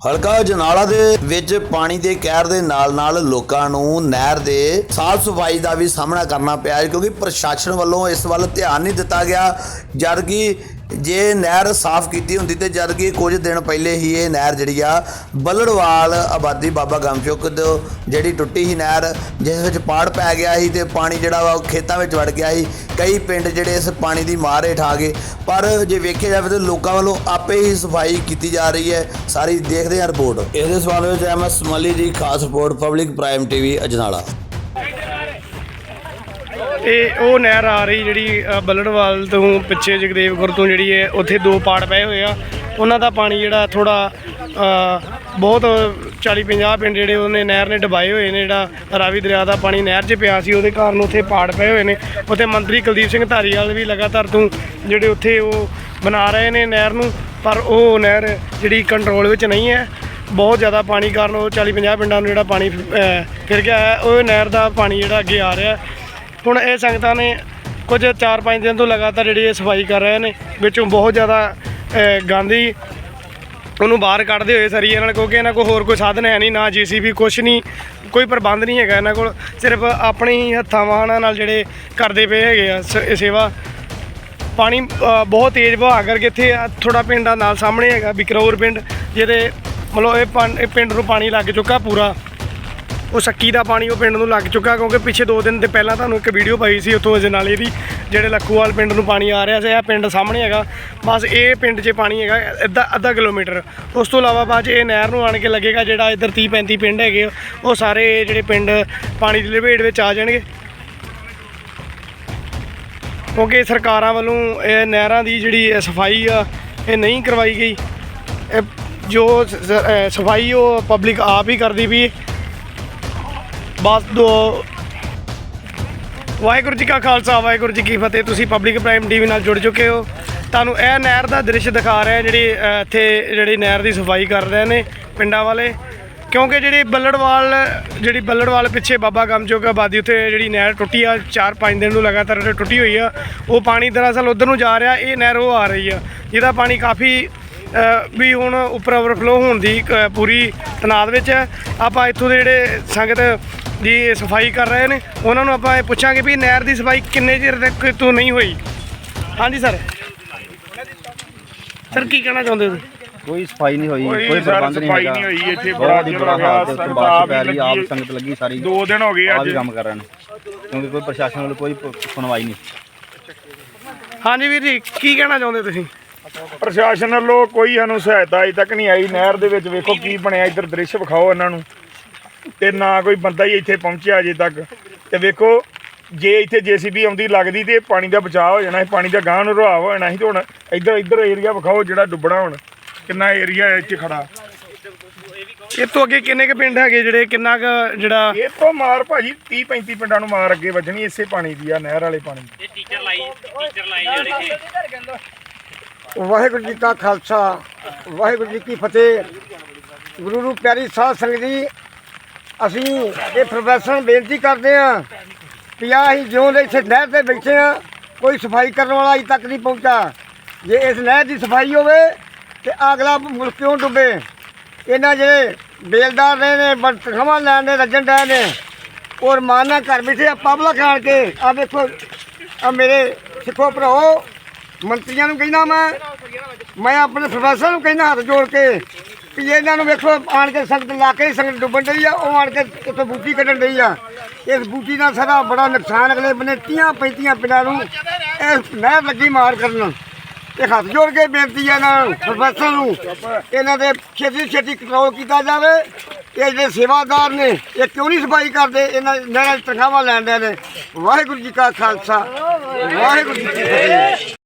ਹਲਕਾ ਜਨਾਲਾ ਦੇ ਵਿੱਚ ਪਾਣੀ ਦੇ ਕਹਿਰ ਦੇ ਨਾਲ-ਨਾਲ ਲੋਕਾਂ ਨੂੰ ਨਹਿਰ ਦੇ ਸਾਫ਼ ਸਫ਼ਾਈ ਦਾ ਵੀ ਸਾਹਮਣਾ ਕਰਨਾ ਪਿਆ ਕਿਉਂਕਿ ਪ੍ਰਸ਼ਾਸਨ ਵੱਲੋਂ ਇਸ ਵੱਲ ਧਿਆਨ ਨਹੀਂ ਦਿੱਤਾ ਗਿਆ ਜਦ ਕਿ ਜੇ ਨਹਿਰ ਸਾਫ਼ ਕੀਤੀ ਹੁੰਦੀ ਤੇ ਜਦ ਕਿ ਕੁਝ ਦਿਨ ਪਹਿਲੇ ਹੀ ਇਹ ਨਹਿਰ ਜਿਹੜੀ ਆ, ਬੱਲੜਵਾਲ ਆਬਾਦੀ ਬਾਬਾ ਗਮਚੁਕ ਤੋਂ ਜਿਹੜੀ ਟੁੱਟੀ ਸੀ ਨਹਿਰ, ਜਿਸ ਵਿੱਚ ਪਾੜ ਪੈ ਗਿਆ ਸੀ ਤੇ ਪਾਣੀ ਜਿਹੜਾ ਵਾ ਉਹ ਖੇਤਾਂ ਵਿੱਚ ਵੜ ਗਿਆ ਸੀ। ਕਈ ਪਿੰਡ ਜਿਹੜੇ ਇਸ ਪਾਣੀ ਦੀ ਮਾਰ ਹੇਠ ਆ ਗਏ। ਪਰ ਜੇ ਵੇਖਿਆ ਜਾਵੇ ਤਾਂ ਲੋਕਾਂ ਵੱਲੋਂ ਆਪੇ ਹੀ ਸਫ਼ਾਈ ਕੀਤੀ ਜਾ ਰਹੀ ਹੈ। ਸਾਰੀ ਦੇਖਦੇ ਹਾਂ ਰਿਪੋਰਟ। ਇਸ ਦੇ ਸਵਾਲ ਵਿੱਚ ਐਮ ਐਸ ਮਲੀ ਦੀ ਖਾਸ report, public prime TV, Ajnala. ਇਹ ਉਹ ਨਹਿਰ ਆ ਰਹੀ ਜਿਹੜੀ ਬੱਲੜਵਾਲ ਤੋਂ ਪਿੱਛੇ ਜਗਦੇਵਪੁਰ ਤੋਂ ਜਿਹੜੀ ਹੈ ਉੱਥੇ ਦੋ ਪਾੜ ਪਏ ਹੋਏ ਆ। ਉਹਨਾਂ ਦਾ ਪਾਣੀ ਜਿਹੜਾ ਥੋੜਾ ਬਹੁਤ 40 50 ਪਿੰਡ ਜਿਹੜੇ ਉਹਨੇ ਨਹਿਰ ਨੇ ਡਬਾਏ ਹੋਏ ਨੇ ਜਿਹੜਾ ਰਾਵੀ ਦਰਿਆ ਦਾ ਪਾਣੀ ਨਹਿਰ 'ਚ ਪਿਆ ਸੀ ਉਹਦੇ ਕਾਰਨ ਉੱਥੇ ਪਾੜ ਪਏ ਹੋਏ ਨੇ। ਉੱਥੇ ਮੰਤਰੀ ਕੁਲਦੀਪ ਸਿੰਘ ਧਾਰੀਵਾਲ ਵੀ ਲਗਾਤਾਰ ਤੋਂ ਜਿਹੜੇ ਉੱਥੇ ਉਹ ਬਣਾ ਰਹੇ ਨੇ ਨਹਿਰ ਨੂੰ ਪਰ ਉਹ ਨਹਿਰ ਜਿਹੜੀ ਕੰਟਰੋਲ ਵਿੱਚ ਨਹੀਂ ਹੈ। ਬਹੁਤ ਜ਼ਿਆਦਾ ਪਾਣੀ ਕਾਰਨ ਉਹ 40 50 ਪਿੰਡਾਂ ਨੂੰ ਜਿਹੜਾ ਪਾਣੀ ਅ, ਫਿਰ ਗਿਆ ਹੈ। ਉਹ ਨਹਿਰ ਦਾ ਪਾਣੀ ਜਿਹੜਾ ਅੱਗੇ ਆ ਰਿਹਾ ਹੁਣ ਇਹ ਸੰਗਤਾਂ ਨੇ ਕੁਝ 4-5 ਦਿਨ ਤੋਂ ਲਗਾਤਾਰ ਜਿਹੜੀ ਇਹ ਸਫ਼ਾਈ ਕਰ ਰਹੇ ਨੇ ਵਿੱਚੋਂ ਬਹੁਤ ਜ਼ਿਆਦਾ ਅ, ਗਾਂਧੀ ਉਹਨੂੰ ਬਾਹਰ ਕੱਢਦੇ ਹੋਏ ਸਰੀ ਇਹਨਾਂ ਕਿਉਂਕਿ ਇਹਨਾਂ ਕੋਲ ਹੋਰ ਕੋਈ ਸਾਧਨ ਹੈ ਨਹੀਂ ਨਾ ਜੀਸੀਬੀ ਕੁਛ ਨਹੀਂ ਕੋਈ ਪ੍ਰਬੰਧ ਨਹੀਂ ਹੈਗਾ ਇਹਨਾਂ ਕੋਲ ਸਿਰਫ ਆਪਣੇ ਹੀ ਹੱਥਾਂ ਵਾਹਨਾਂ ਨਾਲ ਜਿਹੜੇ ਕਰਦੇ ਪਏ ਹੈਗੇ ਆ ਸੇਵਾ। ਪਾਣੀ ਬਹੁਤ ਤੇਜ਼ ਵਹਾ ਕਰਕੇ ਇੱਥੇ ਥੋੜਾ ਪਿੰਡ ਨਾਲ ਸਾਹਮਣੇ ਹੈਗਾ ਬਿਕਰੌਰ ਪਿੰਡ ਜਿਹਦੇ ਮਤਲਬ ਇਹ ਪਾਣ- ਇਹ ਪਿੰਡ ਨੂੰ ਪਾਣੀ ਲੱਗ ਚੁੱਕਾ ਪੂਰਾ। ਉਹ ਸੱਕੀ ਦਾ ਪਾਣੀ ਉਹ ਪਿੰਡ ਨੂੰ ਲੱਗ ਚੁੱਕਾ ਕਿਉਂਕਿ ਪਿੱਛੇ 2 ਦਿਨ ਦੇ ਪਹਿਲਾਂ ਤੁਹਾਨੂੰ ਇੱਕ ਵੀਡੀਓ ਪਾਈ ਸੀ ਉੱਥੋਂ ਅਜਨਾਲੇ ਦੀ ਜਿਹੜੇ ਲੱਖੂਵਾਲ ਪਿੰਡ ਨੂੰ ਪਾਣੀ ਆ ਰਿਹਾ ਸੀ ਇਹ ਪਿੰਡ ਸਾਹਮਣੇ ਹੈਗਾ। ਬਸ ਇਹ ਪਿੰਡ 'ਚ ਪਾਣੀ ਹੈਗਾ ਅੱਧਾ ਅੱਧਾ ਕਿਲੋਮੀਟਰ। ਉਸ ਤੋਂ ਇਲਾਵਾ ਬਾਅਦ 'ਚ ਇਹ ਨਹਿਰ ਨੂੰ ਆਣ ਕੇ ਲੱਗੇਗਾ ਜਿਹੜਾ ਇੱਧਰ 30 35 ਪਿੰਡ ਹੈਗੇ ਆ, ਉਹ ਸਾਰੇ ਜਿਹੜੇ ਪਿੰਡ ਪਾਣੀ ਦੀ ਲਪੇਟ ਵਿੱਚ ਆ ਜਾਣਗੇ। ਕਿਉਂਕਿ ਸਰਕਾਰਾਂ ਵੱਲੋਂ ਇਹ ਨਹਿਰਾਂ ਦੀ ਜਿਹੜੀ ਸਫ਼ਾਈ ਆ ਇਹ ਨਹੀਂ ਕਰਵਾਈ ਗਈ। ਜੋ ਸਫ਼ਾਈ ਉਹ ਪਬਲਿਕ ਆਪ ਹੀ ਕਰਦੀ ਵੀ ਬਸ ਦੋ। ਵਾਹਿਗੁਰੂ ਜੀ ਕਾ ਖਾਲਸਾ, ਵਾਹਿਗੁਰੂ ਜੀ ਕੀ ਫਤਿਹ। ਤੁਸੀਂ ਪਬਲਿਕ ਪ੍ਰਾਈਮ ਟੀਵੀ ਨਾਲ ਜੁੜ ਚੁੱਕੇ ਹੋ। ਤੁਹਾਨੂੰ ਇਹ ਨਹਿਰ ਦਾ ਦ੍ਰਿਸ਼ ਦਿਖਾ ਰਿਹਾ ਜਿਹੜੀ ਇੱਥੇ ਜਿਹੜੀ ਨਹਿਰ ਦੀ ਸਫ਼ਾਈ ਕਰ ਰਹੇ ਨੇ ਪਿੰਡਾਂ ਵਾਲੇ। ਕਿਉਂਕਿ ਜਿਹੜੀ ਬੱਲੜਵਾਲ ਜਿਹੜੀ ਬੱਲੜਵਾਲ ਪਿੱਛੇ ਬਾਬਾ ਗਮਚੋਕ ਆਬਾਦੀ, ਉੱਥੇ ਜਿਹੜੀ ਨਹਿਰ ਟੁੱਟੀ ਆ 4-5 ਦਿਨ ਨੂੰ ਲਗਾਤਾਰ ਟੁੱਟੀ ਹੋਈ ਆ। ਉਹ ਪਾਣੀ ਦਰਅਸਲ ਉਧਰ ਨੂੰ ਜਾ ਰਿਹਾ, ਇਹ ਨਹਿਰ ਉਹ ਆ ਰਹੀ ਆ, ਜਿਹਦਾ ਪਾਣੀ ਕਾਫੀ ਵੀ ਹੁਣ ਉੱਪਰ ਓਵਰਫਲੋ ਹੋਣ ਦੀ ਪੂਰੀ ਤਨਾਦ ਵਿੱਚ ਹੈ ਆਪਾਂ ਇੱਥੋਂ ਦੇ ਜਿਹੜੇ ਸੰਗਤ ਦੀ ਸਫ਼ਾਈ ਕਰ ਰਹੇ ਨੇ। ਉਹਨਾਂ ਨੂੰ ਆਪਾਂ ਇਹ ਪੁੱਛਾਂਗੇ ਵੀ ਨਹਿਰ ਦੀ ਸਫ਼ਾਈ ਕਿੰਨੇ ਚਿਰ ਤੱਕ ਤੋਂ ਨਹੀਂ ਹੋਈ? ਹਾਂਜੀ ਸਰ। ਸਰ ਕੀ ਕਹਿਣਾ ਚਾਹੁੰਦੇ ਹੋ ਕੋਈ ਸਫ਼ਾਈ ਨਹੀਂ ਹੋਈ ਕੋਈ ਪ੍ਰਬੰਧ ਨਹੀਂ ਸਫ਼ਾਈ ਹੈਗਾ। ਨਹੀਂ ਹੋਈ ਇੱਥੇ ਬਹੁਤ ਬੜਾ ਬੁਰਾ ਹਾਲ ਤੇ ਬਾਰਿਸ਼ ਆਪ ਪੈ ਰਹੀ ਆਪ ਸੰਗਤ ਲੱਗੀ ਸਾਰੀ। ਦੋ ਦਿਨ ਹੋ ਗਏ ਅੱਜ। ਕੰਮ ਕਰ ਰਹੇ ਨੇ ਕਿਉਂਕਿ ਕੋਈ ਪ੍ਰਸ਼ਾਸਨ ਵੱਲੋਂ ਕੋਈ ਸੁਣਵਾਈ ਨਹੀਂ। ਹਾਂਜੀ ਵੀਰ ਜੀ ਕੀ ਕਹਿਣਾ ਚਾਹੁੰਦੇ ਤੁਸੀਂ? ਪ੍ਰਸ਼ਾਸਨ ਵੱਲੋਂ ਕੋਈ ਸਾਨੂੰ ਸਹਾਇਤਾ ਅਜੇ ਤੱਕ ਨਹੀਂ ਆਈ। ਨਹਿਰ ਦੇ ਵਿੱਚ ਵੇਖੋ ਕੀ ਬਣਿਆ ਇੱਧਰ ਦ੍ਰਿਸ਼ ਵਿਖਾਓ ਇਹਨਾਂ ਨੂੰ। ਤੇ ਨਾ ਕੋਈ ਬੰਦਾ ਹੀ ਇੱਥੇ ਪਹੁੰਚਿਆ ਅਜੇ ਤੱਕ। ਤੇ ਵੇਖੋ ਜੇ ਇੱਥੇ ਜੀਸੀਬੀ ਆਉਂਦੀ ਲੱਗਦੀ ਤੇ ਪਾਣੀ ਦਾ ਬਚਾਅ ਹੋ ਜਾਣਾ ਸੀ ਪਾਣੀ ਦਾ ਗਾਂਹ ਨੂੰ ਰੁਹਾਵ ਹੋ ਜਾਣਾ ਸੀ ਤੇ ਹੁਣ ਇੱਧਰ ਇੱਧਰ ਏਰੀਆ ਵਿਖਾਓ ਜਿਹੜਾ ਡੁੱਬਣਾ ਹੁਣ ਕਿੰਨਾ ਏਰੀਆ ਇੱਥੇ ਖੜਾ। ਇਹ ਤੋਂ ਅੱਗੇ ਕਿੰਨੇ ਕੁ ਪਿੰਡ ਹੈਗੇ ਜਿਹੜੇ ਕਿੰਨਾ ਕੁ ਜਿਹੜਾ ਇਹ ਤੋਂ ਮਾਰ ਭਾਜੀ 30 35 ਪਿੰਡਾਂ ਨੂੰ ਮਾਰ ਅੱਗੇ ਵੱਜਣੀ ਇਸੇ ਪਾਣੀ ਦੀ ਆ ਨਹਿਰ ਵਾਲੇ ਪਾਣੀ ਦੀ। ਵਾਹਿਗੁਰੂ ਜੀ ਕਾ ਖਾਲਸਾ ਵਾਹਿਗੁਰੂ ਜੀ ਕੀ ਫਤਿਹ। ਗੁਰੂ ਨੂੰ ਪਿਆਰੀ ਸਾਧ ਸੰਗਤ ਜੀ ਅਸੀਂ ਇਹ ਪ੍ਰੋਫੈਸਰ ਨੂੰ ਬੇਨਤੀ ਕਰਦੇ ਹਾਂ ਕਿ ਆ ਅਸੀਂ ਜਿਉਂਦੇ ਇੱਥੇ ਨਹਿਰ ਤੇ ਬੈਠੇ ਆ ਕੋਈ ਸਫ਼ਾਈ ਕਰਨ ਵਾਲਾ ਅਜੇ ਤੱਕ ਨਹੀਂ ਪਹੁੰਚਾ। ਜੇ ਇਸ ਨਹਿਰ ਦੀ ਸਫ਼ਾਈ ਹੋਵੇ ਤੇ ਅਗਲਾ ਮੁਲਕ ਕਿਉਂ ਡੁੱਬੇ? ਇਹਨਾਂ ਜਿਹੜੇ ਬੇਲਦਾਰ ਰਹੇ ਨੇ ਬਰਤਖਾਵਾਂ ਲੈਣ ਦੇ, ਰੱਜਣ ਡਏ ਨੇ, ਔਰ ਮਾਨਾ ਘਰ ਬੈਠੇ ਆ ਪਬਲਿਕ ਖਾਣ ਕੇ। ਆ ਵੇਖੋ ਆ ਮੇਰੇ ਸਿੱਖੋ ਭਰਾਓ, ਮੰਤਰੀਆਂ ਨੂੰ ਕਹਿੰਦਾ ਮੈਂ ਮੈਂ ਆਪਣੇ ਪ੍ਰੋਫੈਸਰ ਨੂੰ ਕਹਿੰਦਾ ਹੱਥ ਜੋੜ ਕੇ। ਵੀ ਇਹਨਾਂ ਨੂੰ ਵੇਖੋ, ਆਣ ਕੇ ਸੰਗਤ ਇਲਾਕੇ ਦੀ ਸੰਗਤ ਡੁੱਬਣ ਡਈ ਆ, ਉਹ ਆਣ ਕੇ ਇੱਥੇ ਬੂਟੀ ਕੱਢਣ ਡਈ ਆ। ਇਸ ਬੂਟੀ ਨਾਲ ਸਾਰਾ ਬੜਾ ਨੁਕਸਾਨ ਅਗਲੇ ਬੰਨੇ 30 35 ਪਿੰਡਾਂ ਨੂੰ ਇਹ ਨਹਿਰ ਲੱਗੀ ਮਾਰ ਕਰਨ। ਇਹ ਹੱਥ ਜੋੜ ਕੇ ਬੇਨਤੀ ਆ ਇਹਨਾਂ ਨੂੰ, ਪ੍ਰੋਫੈਸਰ ਨੂੰ, ਇਹਨਾਂ ਦੇ ਛੇਤੀ ਛੇਤੀ ਕੰਟਰੋਲ ਕੀਤਾ ਜਾਵੇ। ਇਹ ਜਿਹੜੇ ਸੇਵਾਦਾਰ ਨੇ, ਇਹ ਕਿਉਂ ਨਹੀਂ ਸਫ਼ਾਈ ਕਰਦੇ? ਇਹਨਾਂ ਨਹਿਰਾਂ ਦੀ ਤਨਖਾਹਾਂ ਲੈਣ ਦੇ ਨੇ। ਵਾਹਿਗੁਰੂ ਜੀ ਕਾ ਖਾਲਸਾ, ਵਾਹਿਗੁਰੂ ਜੀ ਕੀ ਫਤਿਹ।